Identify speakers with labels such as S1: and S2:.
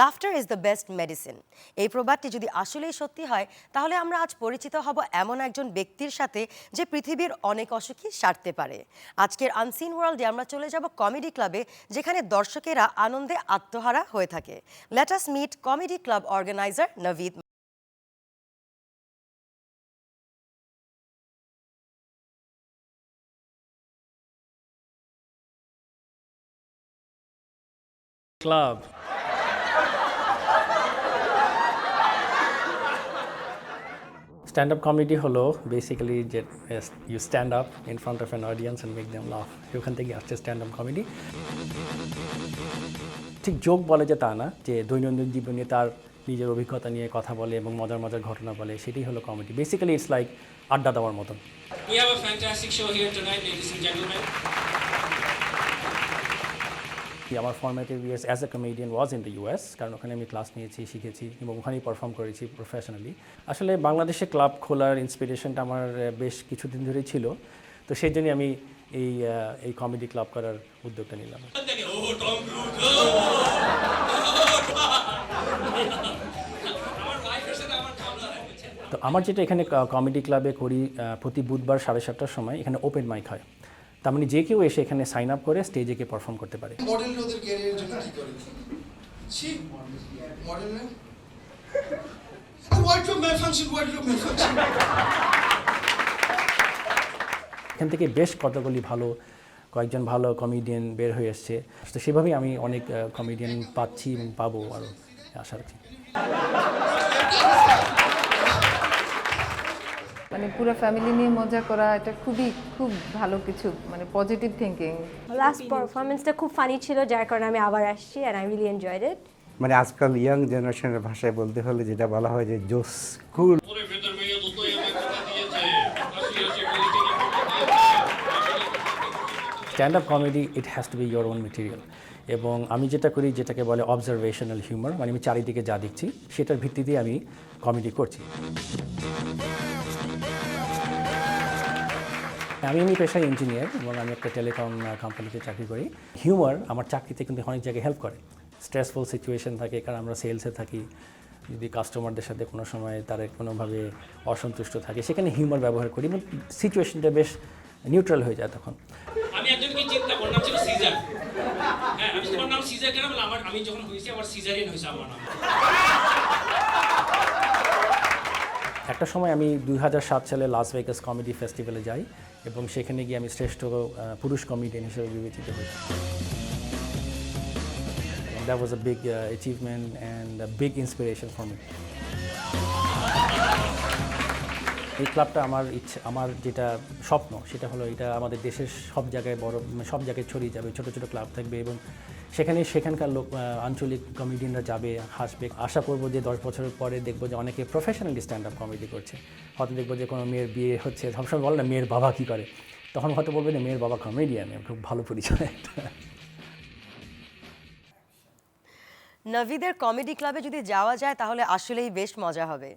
S1: Laughter is the best medicine এই প্রবাদটি যদি আসলেই সত্যি হয়, তাহলে আমরা আজ পরিচিত হব এমন একজন ব্যক্তির সাথে যে পৃথিবীর অনেক অসুখই সারতে পারে। আজকের আনসিন ওয়ার্ল্ডে আমরা চলে যাব কমেডি ক্লাবে যেখানে দর্শকেরা আনন্দে আত্মহারা হয়ে থাকে। Let's meet comedy club organiser Naveed
S2: club. Stand up comedy হলো বেসিক্যালি যে you stand up in front of an audience and make them laugh ওখান থেকে আসছে স্ট্যান্ড আপ কমেডি ঠিক যোগ বলে যে তা না যে দৈনন্দিন জীবনে তার নিজের অভিজ্ঞতা নিয়ে কথা বলে এবং মজার মজার ঘটনা বলে সেটাই হলো কমেডি বেসিক্যালি ইটস লাইক আড্ডা দেওয়ার মতন।
S3: We have a fantastic show here tonight, ladies and gentlemen.
S2: আমার formative years as a comedian was in the US কারণ ওখানে আমি ক্লাস নিয়েছি, শিখেছি এবং ওখানেই পারফর্ম করেছি প্রফেশনালি আসলে বাংলাদেশে ক্লাব খোলার ইন্সপিরেশনটা আমার বেশ কিছুদিন ধরেই ছিল, তো সেই জন্যই আমি এই এই কমেডি ক্লাব করার উদ্যোগটা নিলাম। তো আমার যেটা এখানে কমেডি ক্লাবে করি প্রতি বুধবার সাড়ে সাতটার সময় এখানে ওপেন মাইক হয়। তার মানে যে কেউ এসে এখানে সাইন আপ করে স্টেজে গিয়ে পারফর্ম করতে পারে। এখান থেকে বেশ কতগুলি ভালো কয়েকজন ভালো কমেডিয়ান বের হয়ে এসছে। তো সেভাবেই আমি অনেক কমেডিয়ান পাচ্ছি এবং পাবো আরও আশা রাখছি।
S4: মানে পুরো ফ্যামিলি নিয়ে মজা করা এটা খুবই খুব ভালো কিছু মানে পজিটিভ থিঙ্কিং
S5: লাস্ট পারফরমেন্সটা খুব ফানি ছিল যার কারণে আমি আবার আসছি and I really enjoyed it
S6: মানে আজকাল ইয়াং জেনারেশনের ভাষায় বলতে হলে যেটা বলা হয় যে জোস কুল
S2: stand up comedy it has to be your own material এবং আমি যেটা করি যেটাকে বলে অবজারভেশনাল হিউমার মানে আমি চারিদিকে যা দেখছি সেটার ভিত্তিতে আমি কমেডি করছি। আমি এমনি পেশায় ইঞ্জিনিয়ার এবং আমি একটা টেলিকম কোম্পানিতে চাকরি করি। হিউমার আমার চাকরিতে কিন্তু অনেক জায়গায় হেল্প করে। স্ট্রেসফুল সিচুয়েশন থাকে, কারণ আমরা সেলসে থাকি। যদি কাস্টমারদের সাথে কোনো সময় তারা কোনোভাবে অসন্তুষ্ট থাকে, সেখানে হিউমার ব্যবহার করি, এবং সিচুয়েশনটা বেশ নিউট্রাল হয়ে যায় তখন।
S3: আমি একজনকে চিন্তা ওর নাম ছিল সিজার হ্যাঁ আমি তোমার নাম সিজার কেন আমার আমি যখন হয়েছি সিজারিয়ান হয়েছে আমার নাম।
S2: একটা সময় আমি দু হাজার সাত সালে লাস ভেগাস কমেডি ফেস্টিভ্যালে যাই এবং সেখানে গিয়ে আমি শ্রেষ্ঠ পুরুষ কমেডিয়ান হিসেবে বিবেচিত হই। That was a big achievement and big inspiration for me এই ক্লাবটা আমার ইচ্ছে, আমার যেটা স্বপ্ন, সেটা হলো এটা আমাদের দেশের সব জায়গায় বড়, সব জায়গায় ছড়িয়ে যাবে, ছোট ছোট ক্লাব থাকবে এবং সেখানে সেখানকার লোক আঞ্চলিক কমেডিয়ানরা যাবে, হাসবে। আশা করব যে দশ বছরের পরে দেখব যে অনেকে প্রফেশনালি স্ট্যান্ড আপ কমেডি করছে। হয়তো দেখব যে কোনো মেয়ের বিয়ে হচ্ছে, সবসময় বলে না, মেয়ের বাবা কী করে? তখন হয়তো বলবে যে, মেয়ের বাবা কমেডিয়ান খুব ভালো পরিচয়। একটা
S1: নভীদের কমেডি ক্লাবে যদি যাওয়া যায়, তাহলে আসলেই বেশ মজা হবে।